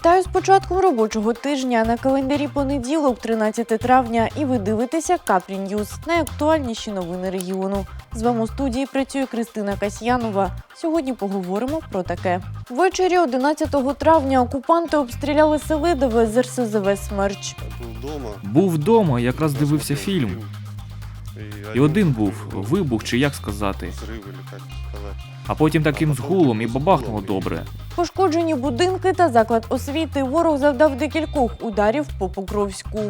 Вітаю з початком робочого тижня. На календарі понеділок, 13 травня, і ви дивитеся Капрі Ньюз. Найактуальніші новини регіону. З вами у студії працює Кристина Касьянова. Сьогодні поговоримо про таке. Ввечері 11 травня окупанти обстріляли Селидове з РСЗВ Смерч. Був вдома. Був вдома, якраз дивився фільм. І один був вибух, чи як сказати. А потім таким згулом і бабахнуло добре. Пошкоджені будинки та заклад освіти. Ворог завдав декількох ударів по Покровську.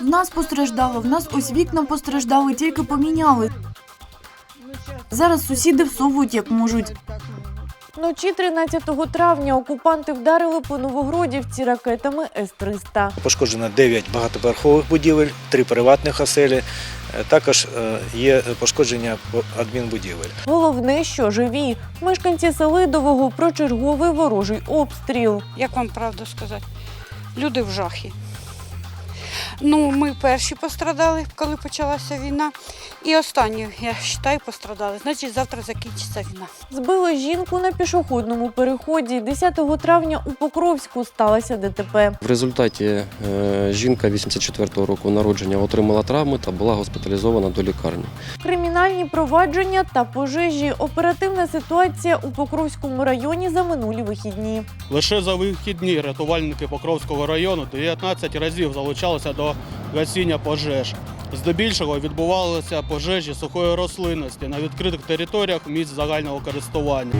В нас постраждало, в нас ось вікна постраждали, тільки поміняли. Зараз сусіди всовують як можуть. Вночі 13 травня окупанти вдарили по Новогродівці ракетами С-300. Пошкоджено 9 багатоповерхових будівель, 3 приватних оселі. Е, Також е, є пошкодження по- адмінбудівель. Головне, що живі. Мешканці Селидового про черговий ворожий обстріл. як вам правду сказати, люди в жахі. Ну, ми перші пострадали, коли почалася війна. І останні, я вважаю, пострадали. Значить, завтра закінчиться війна. Збили жінку на пішохідному переході. 10 травня у Покровську сталося ДТП. В результаті е, жінка 84-го року народження отримала травми та була госпіталізована до лікарні. Кримінальні провадження та пожежі. Оперативна ситуація у Покровському районі за минулі вихідні. Лише за вихідні рятувальники Покровського району 19 разів залучалися до гасіння пожеж. Здебільшого відбувалися пожежі сухої рослинності на відкритих територіях місць загального користування.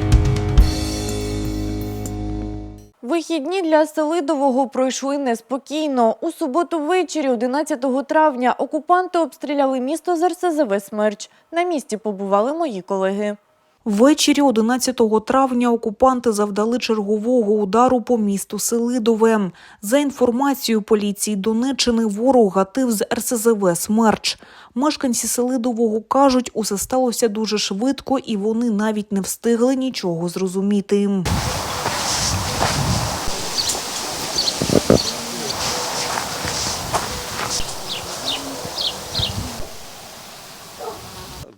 Вихідні для Селидового пройшли неспокійно. У суботу ввечері, 11 травня, окупанти обстріляли місто з РСЗВ «Смерч». На місці побували мої колеги. Ввечері 11 травня окупанти завдали чергового удару по місту Селидове. За інформацією поліції Донеччини, ворог гатив з РСЗВ «Смерч». Мешканці Селидового кажуть, усе сталося дуже швидко і вони навіть не встигли нічого зрозуміти.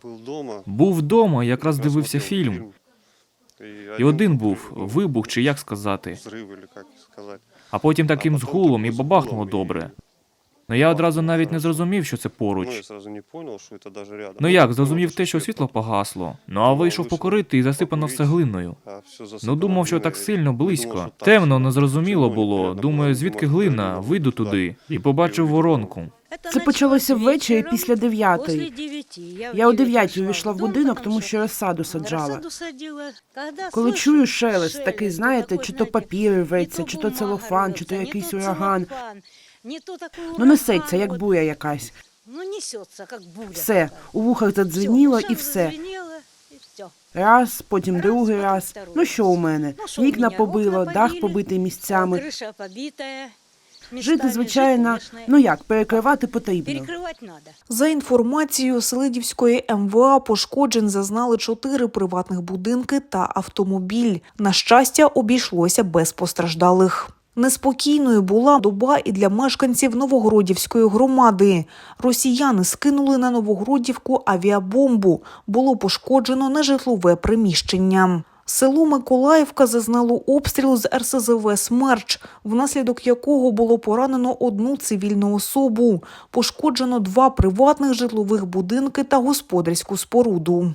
Був вдома. Був вдома, якраз дивився фільм. І один був вибух, чи як сказати. А потім таким згулом і бабахнуло добре. Ну я одразу навіть не зрозумів, що це Ну, поруч. сразу понял, що це даже рядом. Ну як, зрозумів те, що світло погасло. Ну а вийшов покорити і засипано все глиною. Ну думав, що так сильно близько. Темно, незрозуміло було. Думаю, звідки глина, вийду туди і побачив воронку. Це почалося ввечері після дев'ятої. Я о дев'ятій увійшла в будинок, тому що розсаду саджала. Коли чую шелест, такий, знаєте, чи то папір рветься, чи то целофан, чи то якийсь ураган. Ну несеться, як буя якась. Все, у вухах задзвеніло і все. Раз, потім другий раз. Ну що у мене? Вікна побило, дах побитий місцями. Жити, звичайно, ну як, перекривати потрібно. За інформацією Селидівської МВА, пошкоджень зазнали чотири приватних будинки та автомобіль. На щастя, обійшлося без постраждалих. Неспокійною була доба і для мешканців Новогродівської громади. Росіяни скинули на Новогродівку авіабомбу. Було пошкоджено нежитлове приміщення. Село Миколаївка зазнало обстрілу з РСЗВ «Смерч», внаслідок якого було поранено одну цивільну особу. Пошкоджено два приватних житлових будинки та господарську споруду.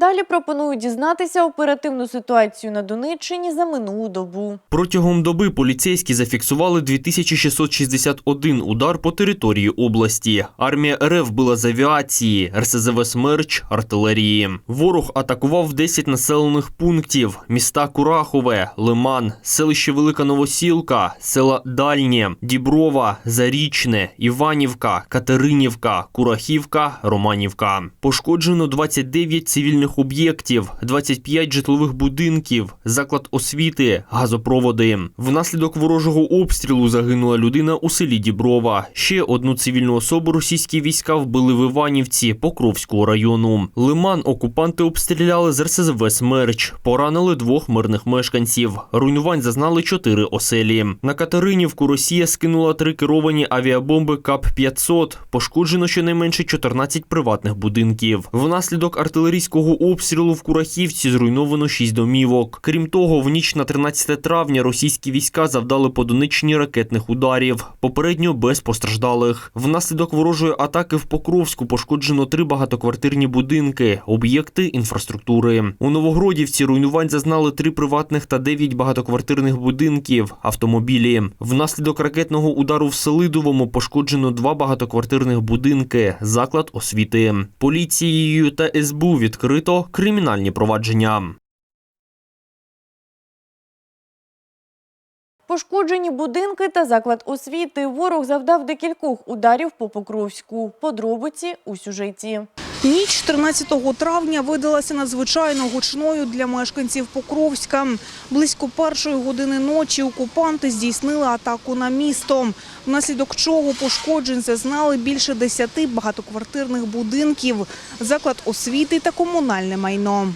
Далі пропоную дізнатися оперативну ситуацію на Донеччині за минулу добу. Протягом доби поліцейські зафіксували 2661 удар по території області. Армія РФ била з авіації, РСЗВ «Смерч», артилерії. Ворог атакував 10 населених пунктів: міста Курахове, Лиман, селище Велика Новосілка, села Дальнє, Діброва, Зарічне, Іванівка, Катеринівка, Курахівка, Романівка. Пошкоджено 29 цивільних об'єктів, 25 житлових будинків, заклад освіти, газопроводи. Внаслідок ворожого обстрілу загинула людина у селі Діброва. Ще одну цивільну особу російські війська вбили в Іванівці Покровського району. Лиман окупанти обстріляли з РСЗВ «Смерч». Поранили двох мирних мешканців. Руйнувань зазнали чотири оселі. На Катеринівку Росія скинула три керовані авіабомби КАП-500. Пошкоджено щонайменше 14 приватних будинків. Внаслідок артилерійського обстрілу в Курахівці зруйновано шість домівок. Крім того, в ніч на 13 травня російські війська завдали по Донеччині ракетних ударів, попередньо без постраждалих. Внаслідок ворожої атаки в Покровську пошкоджено три багатоквартирні будинки, об'єкти інфраструктури. У Новогродівці руйнувань зазнали три приватних та дев'ять багатоквартирних будинків, автомобілі. Внаслідок ракетного удару в Селидовому пошкоджено два багатоквартирних будинки, заклад освіти. Поліцією та СБУ відкрито кримінальні провадження. Пошкоджені будинки та заклад освіти. Ворог завдав декількох ударів по Покровську. Подробиці у сюжеті. Ніч 13 травня видалася надзвичайно гучною для мешканців Покровська. Близько першої години ночі окупанти здійснили атаку на місто, внаслідок чого пошкоджень зазнали більше десяти багатоквартирних будинків, заклад освіти та комунальне майно.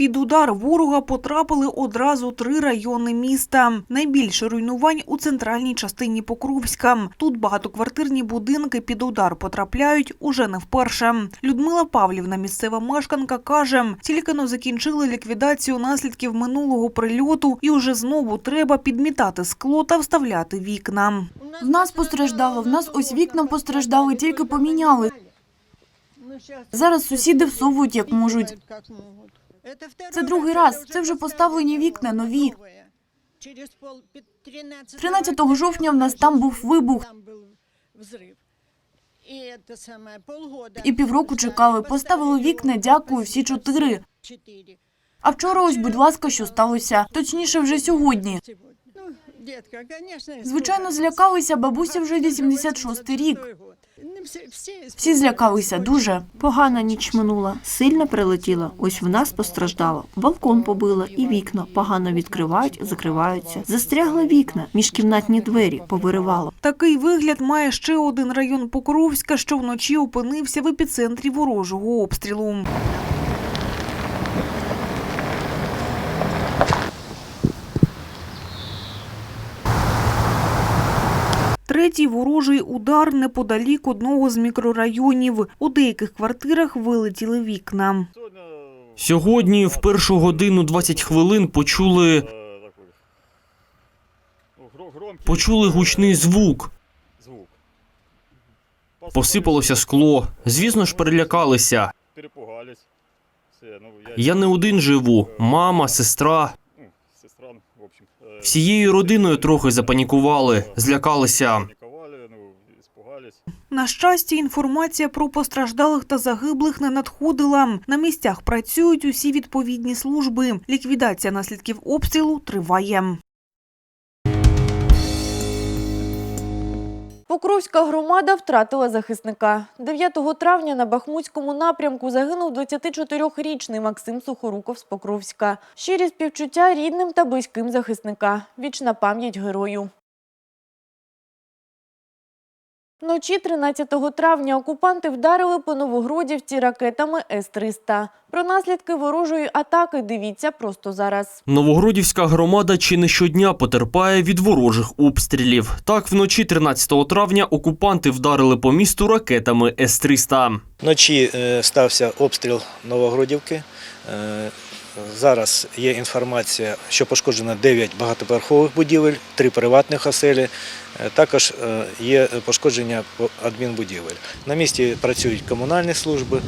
Під удар ворога потрапили одразу три райони міста. Найбільше руйнувань у центральній частині Покровська. Тут багатоквартирні будинки під удар потрапляють уже не вперше. Людмила Павлівна, місцева мешканка, каже, тільки но закінчили ліквідацію наслідків минулого прильоту, і уже знову треба підмітати скло та вставляти вікна. В нас постраждало, в нас ось вікна постраждали, тільки поміняли. Зараз сусіди всовують як можуть. Це другий раз. Це вже поставлені вікна нові. 13 жовтня в нас там був вибух. І півроку чекали. Поставили вікна, дякую, всі чотири. А вчора ось, будь ласка, що сталося. Точніше, вже сьогодні. Звичайно, злякалися, бабуся вже 86 рік. Всі злякалися дуже. Погана ніч минула, сильно прилетіла. Ось в нас постраждало. Балкон побила і вікна погано відкривають, закриваються. Застрягли вікна, міжкімнатні двері повиривало. Такий вигляд має ще один район Покровська, що вночі опинився в епіцентрі ворожого обстрілу. Третій ворожий удар неподалік одного з мікрорайонів. У деяких квартирах вилетіли вікна. Сьогодні в першу годину 20 хвилин почули, почули гучний звук. Посипалося скло. Звісно ж, перелякалися. Я не один живу. Мама, сестра. Всією родиною трохи запанікували, злякалися. На щастя, інформація про постраждалих та загиблих не надходила. На місцях працюють усі відповідні служби. Ліквідація наслідків обстрілу триває. Покровська громада втратила захисника. 9 травня на Бахмутському напрямку загинув 24-річний Максим Сухоруков з Покровська. Щирі співчуття рідним та близьким захисника. Вічна пам'ять герою. Вночі 13 травня окупанти вдарили по Новогродівці ракетами С-300. Про наслідки ворожої атаки дивіться просто зараз. Новогродівська громада чи не щодня потерпає від ворожих обстрілів. Так, вночі 13 травня окупанти вдарили по місту ракетами С-300. Вночі е, стався обстріл Новогродівки. Зараз є інформація, що пошкоджено 9 багатоповерхових будівель, 3 приватних оселі. Е, Також е, є пошкодження по- адмінбудівель. На місці працюють комунальні служби,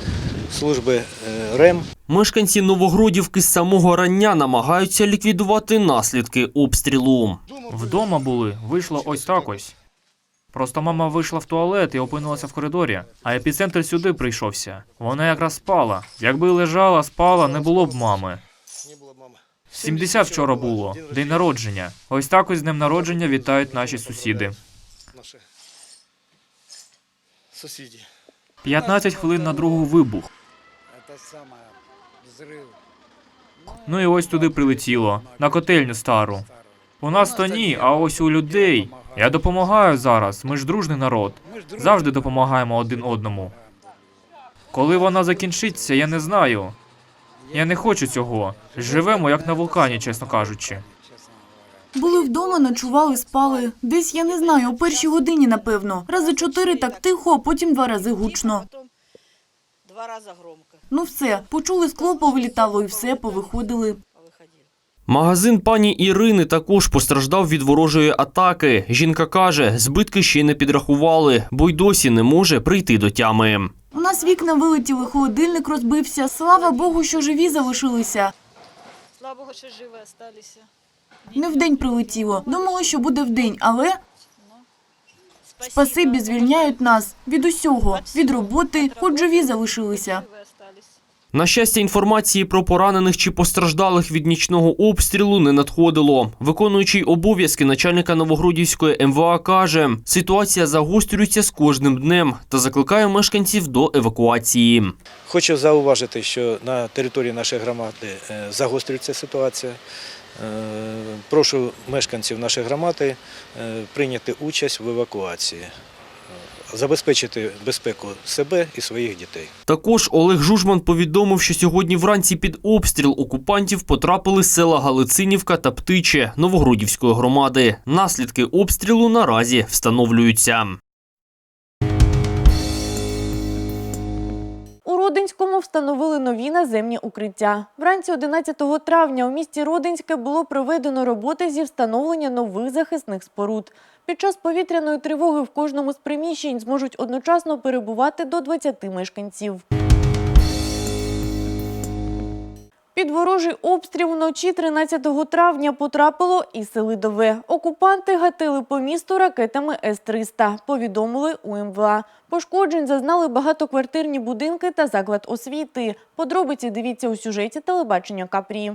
служби е, РЕМ. Мешканці Новогродівки з самого рання намагаються ліквідувати наслідки обстрілу. Вдома були, вийшло ось так ось. Просто мама вийшла в туалет і опинилася в коридорі, а епіцентр сюди прийшовся. Вона якраз спала. Якби лежала, спала, не було б мами. 70 вчора було, день народження. Ось так ось з днем народження вітають наші сусіди. Наші сусіди. 15 хвилин на другу вибух. Ну і ось туди прилетіло, на котельню стару. У нас то ні, а ось у людей. Я допомагаю зараз. Ми ж дружний народ. Завжди допомагаємо один одному. Коли вона закінчиться, я не знаю. Я не хочу цього. Живемо як на вулкані, чесно кажучи. Були вдома, ночували, спали. Десь, я не знаю, о першій годині, напевно. Рази чотири так тихо, а потім два рази гучно. Два рази громко Ну все, почули скло повилітало і все, повиходили. Магазин пані Ірини також постраждав від ворожої атаки. Жінка каже, збитки ще не підрахували, бо й досі не може прийти до тями. У нас вікна вилетіли, холодильник розбився. Слава Богу, що живі залишилися. Слава Богу, що живі залишилися. Не вдень прилетіло. Думали, що буде вдень, але спасибі звільняють нас від усього, від роботи, хоч живі залишилися. На щастя, інформації про поранених чи постраждалих від нічного обстрілу не надходило. Виконуючий обов'язки начальника Новогродівської МВА каже, ситуація загострюється з кожним днем та закликає мешканців до евакуації. Хочу зауважити, що на території нашої громади е, загострюється ситуація. Е, Прошу мешканців нашої громади е, прийняти участь в евакуації, забезпечити безпеку себе і своїх дітей. Також Олег Жужман повідомив, що сьогодні вранці під обстріл окупантів потрапили села Галицинівка та Птиче Новогродівської громади. Наслідки обстрілу наразі встановлюються. Родинському встановили нові наземні укриття. Вранці 11 травня у місті Родинське було проведено роботи зі встановлення нових захисних споруд. Під час повітряної тривоги в кожному з приміщень зможуть одночасно перебувати до 20 мешканців. Під ворожий обстріл вночі 13 травня потрапило і Селидове. Окупанти гатили по місту ракетами С-300, повідомили у МВА. Пошкоджень зазнали багатоквартирні будинки та заклад освіти. Подробиці дивіться у сюжеті телебачення Капрі.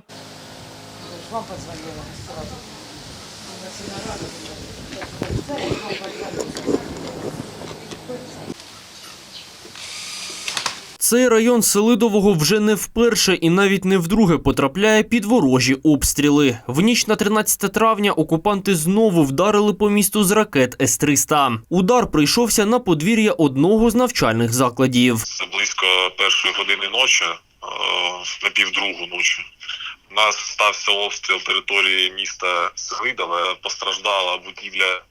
Цей район Селидового вже не вперше і навіть не вдруге потрапляє під ворожі обстріли. В ніч на 13 травня окупанти знову вдарили по місту з ракет С-300. Удар прийшовся на подвір'я одного з навчальних закладів. Це близько першої години ночі, е, на півдругу ночі. У нас стався обстріл території міста Селидове. Постраждала будівля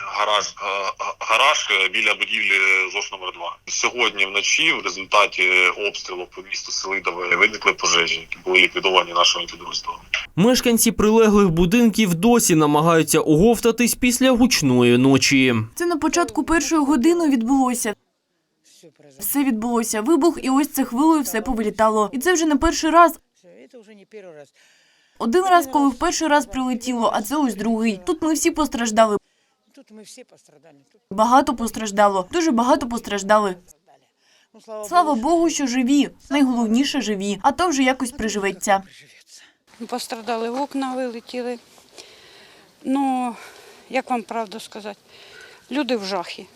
гараж, е, гараж е, біля будівлі ЗОШ номер 2 Сьогодні вночі в результаті обстрілу по місту Селидове виникли пожежі, які були ліквідовані нашими підрозділами. Мешканці прилеглих будинків досі намагаються оговтатись після гучної ночі. Це на початку першої години відбулося. Все відбулося. Вибух, і ось це хвилою все повилітало. І це вже не перший раз. Один раз, коли в перший раз прилетіло, а це ось другий. Тут ми всі постраждали. Тут ми всі пострадали. Тут Багато постраждало, дуже багато постраждали. ну, слава, Богу, що живі. Найголовніше живі, а то вже якось приживеться. Пострадали вікна, вилетіли. Ну, як вам правду сказати, люди в жахі.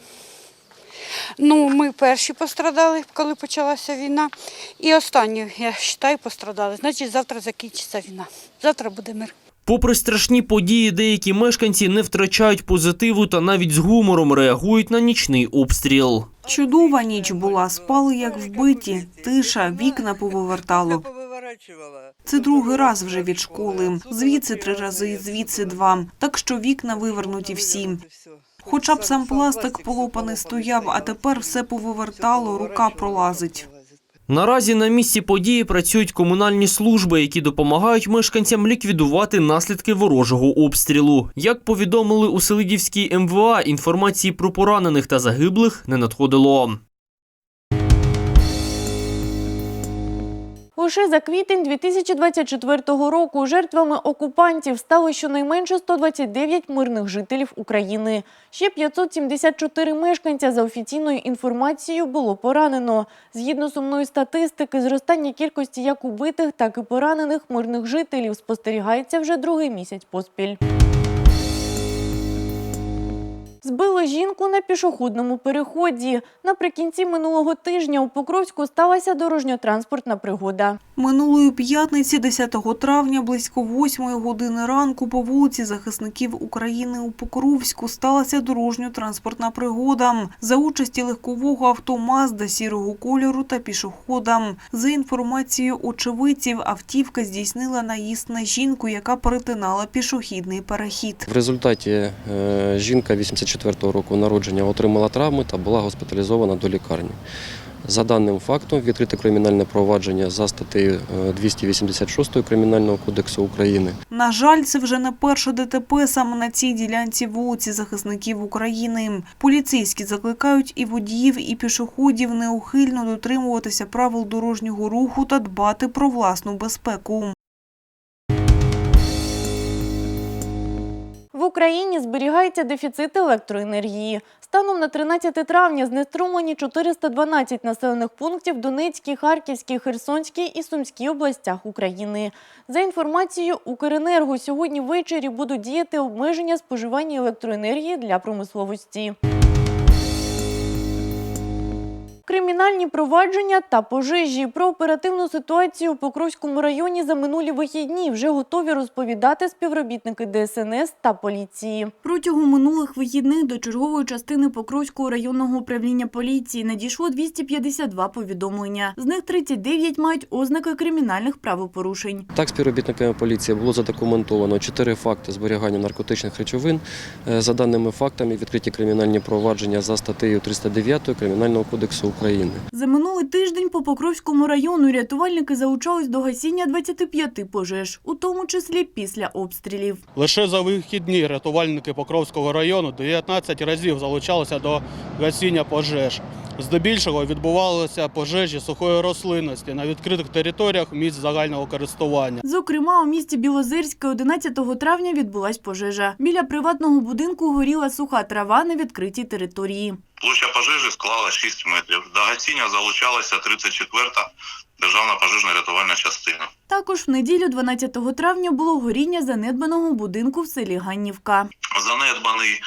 Ну, ми перші пострадали, коли почалася війна. І останні, я вважаю, пострадали. Значить, завтра закінчиться війна. Завтра буде мир. Попри страшні події, деякі мешканці не втрачають позитиву та навіть з гумором реагують на нічний обстріл. Чудова ніч була, спали як вбиті, тиша, вікна повивертало. Це другий раз вже від школи. Звідси три рази, звідси два. Так що вікна вивернуті всі. Хоча б сам пластик полопаний стояв, а тепер все повивертало, рука пролазить. Наразі на місці події працюють комунальні служби, які допомагають мешканцям ліквідувати наслідки ворожого обстрілу. Як повідомили у Селидівській МВА, інформації про поранених та загиблих не надходило. Лише за квітень 2024 року жертвами окупантів стали щонайменше 129 мирних жителів України. Ще 574 мешканця за офіційною інформацією було поранено. Згідно сумної статистики, зростання кількості як убитих, так і поранених мирних жителів спостерігається вже другий місяць поспіль. Збили жінку на пішохідному переході. Наприкінці минулого тижня у Покровську сталася дорожньо-транспортна пригода. Минулої п'ятниці, 10 травня, близько 8 години ранку, по вулиці захисників України у Покровську сталася дорожньо-транспортна пригода за участі легкового авто «Мазда» сірого кольору та пішохода. За інформацією очевидців, автівка здійснила наїзд на жінку, яка перетинала пішохідний перехід. В результаті е, жінка 84 2004 року народження отримала травми та була госпіталізована до лікарні. За даним фактом, відкрите кримінальне провадження за статтею е, 286 кримінального кодексу України. На жаль, це вже не перше ДТП саме на цій ділянці вулиці захисників України. Поліцейські закликають і водіїв, і пішоходів неухильно дотримуватися правил дорожнього руху та дбати про власну безпеку. В Україні зберігається дефіцит електроенергії. Станом на 13 травня знеструмлені 412 населених пунктів Донецькій, Харківській, Херсонській і Сумській областях України. За інформацією Укренерго, сьогодні ввечері будуть діяти обмеження споживання електроенергії для промисловості. Кримінальні провадження та пожежі про оперативну ситуацію у Покровському районі за минулі вихідні вже готові розповідати співробітники ДСНС та поліції. Протягом минулих вихідних до чергової частини Покровського районного управління поліції надійшло 252 повідомлення. З них 39 мають ознаки кримінальних правопорушень. Так, співробітниками поліції було задокументовано чотири факти зберігання наркотичних речовин. Е, За даними фактами, відкриті кримінальні провадження за статтею 309 Кримінального кодексу України. За минулий тиждень по Покровському району рятувальники залучались до гасіння 25 пожеж, у тому числі після обстрілів. Лише за вихідні рятувальники Покровського району 19 разів залучалися до гасіння пожеж. Здебільшого відбувалися пожежі сухої рослинності на відкритих територіях місць загального користування. Зокрема, у місті Білозерське 11 травня відбулась пожежа. Біля приватного будинку горіла суха трава на відкритій території. Площа пожежі склала 6 метрів. До гасіння залучалася 34-та державна пожежна рятувальна частина. Також в неділю 12 травня було горіння занедбаного будинку в селі Ганнівка. Занедбаний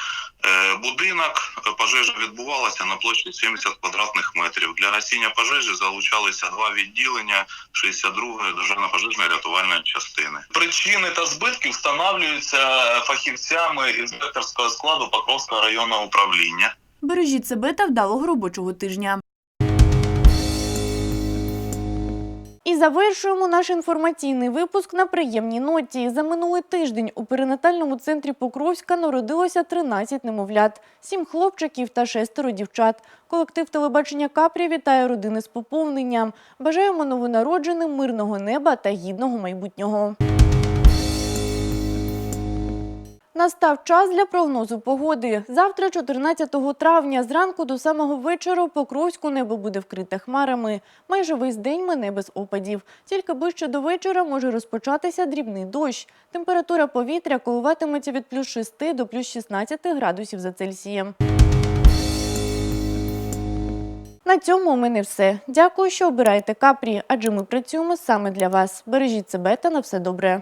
будинок. Пожежа відбувалася на площі 70 квадратних метрів. Для гасіння пожежі залучалися два відділення 62-ї державно пожежної рятувальної частини. Причини та збитки встановлюються фахівцями інспекторського складу Покровського районного управління. Бережіть себе та вдалого робочого тижня. І завершуємо наш інформаційний випуск на приємній ноті. За минулий тиждень у перинатальному центрі Покровська народилося 13 немовлят, 7 хлопчиків та шестеро дівчат. Колектив телебачення Капрі вітає родини з поповненням. Бажаємо новонародженим мирного неба та гідного майбутнього. Настав час для прогнозу погоди. Завтра, 14 травня, зранку до самого вечора Покровську небо буде вкрите хмарами. Майже весь день мине без опадів. Тільки ближче до вечора може розпочатися дрібний дощ. Температура повітря коливатиметься від плюс 6 до плюс 16 градусів за Цельсієм. На цьому у мене все. Дякую, що обираєте Капрі, адже ми працюємо саме для вас. Бережіть себе та на все добре.